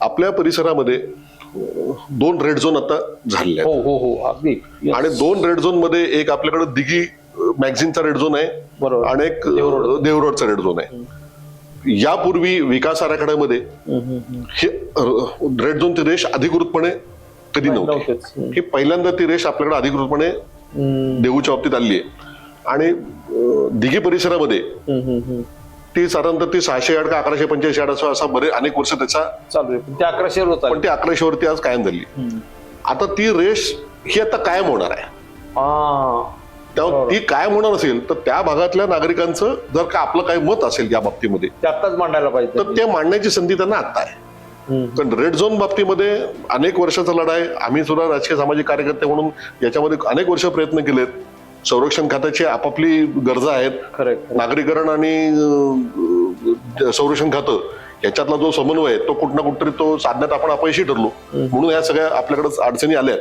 आपल्या परिसरामध्ये दोन रेड झोन आता आहेत हो हो हो अगदी. आणि दोन रेड झोनमध्ये एक आपल्याकडे दिघी मॅगझिनचा रेड झोन आहे बरोबर. आणि एक देवरोड. देवरोडचा रेड झोन आहे यापूर्वी विकास आराखड्यामध्ये. हे रेड झोनची रेष अधिकृतपणे कधी नव्हती. ही पहिल्यांदा ती रेष आपल्याकडे अधिकृतपणे देऊच्या बाबतीत आली आहे आणि दिघी परिसरामध्ये. ती साधारणतः ती सहाशे यार्ड का अकराशे पंच्याऐंशी यार्ड असं असा बरे अनेक वर्ष त्याचा चालू आहे. पण ते अकराशे पण ती अकराशे वरती आज कायम झाली. आता ती रेष ही आता कायम होणार आहे. त्यामुळे ती कायम होणार असेल तर त्या भागातल्या नागरिकांचं जर का आपलं काही मत असेल या बाबतीमध्ये ते आत्ताच मांडायला पाहिजे. तर ते मांडण्याची संधी त्यांना आता आहे. कारण रेड झोन बाबतीमध्ये अनेक वर्षाचा लढा आहे आम्ही सुद्धा राजकीय सामाजिक कार्यकर्ते म्हणून याच्यामध्ये अनेक वर्ष प्रयत्न केलेत. संरक्षण खात्याची आपापली गरजा आहेत. नागरीकरण आणि संरक्षण खातं याच्यातला जो समन्वय आहे तो कुठं ना कुठतरी तो साधण्यात आपण अपयशी ठरलो. म्हणून या सगळ्या आपल्याकडे अडचणी आल्या.